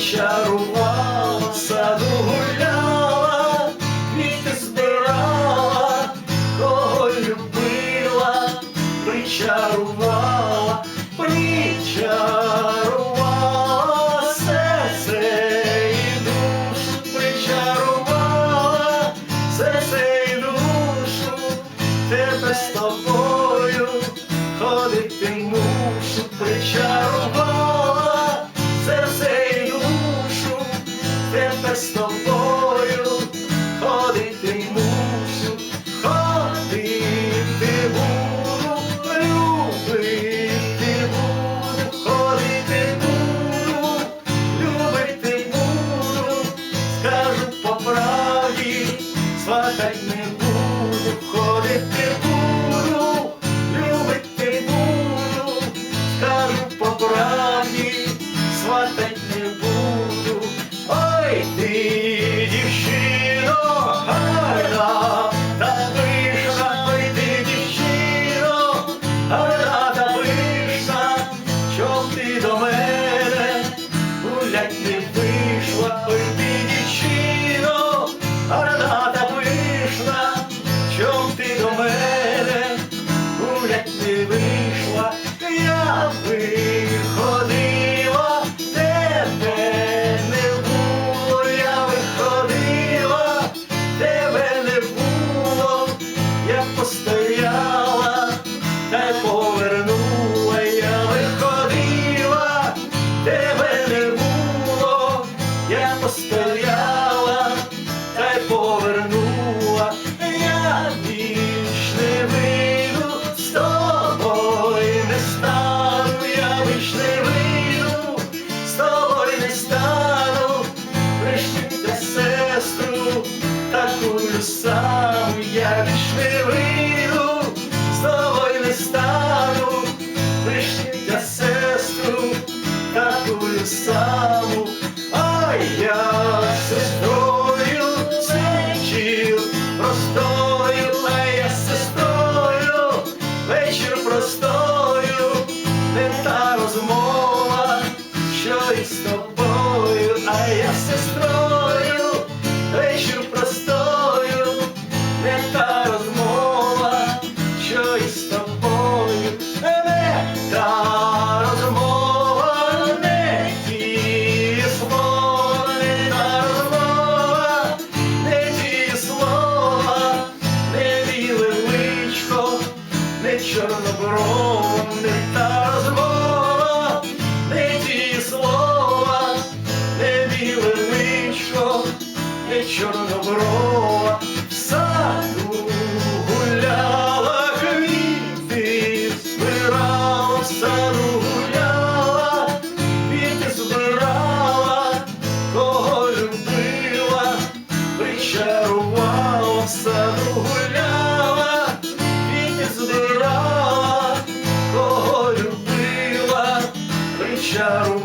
причарувала, в саду гуляла, квіти збирала, кого любила, причарувала, причарувала серце і душу, причарувала серце і душу, тебе з тобою сватать не буду. Ой, ти, дівчино, гарна, та пишна, ой, ти, дівчино, гарна та пишна, щоб ти до мене гулять не вийшла, ой, ти, дівчино, гарна та пишна, щоб ти до мене гулять не вийшла, я виходила, й повернула, я виходила, тебе не було, я постояла, я сестрою вечір простою, а я сестрою вечір простою, не та розмова, що із тобою, причарувала, в саду гуляла, квіти збирала, кого любила, причарувала.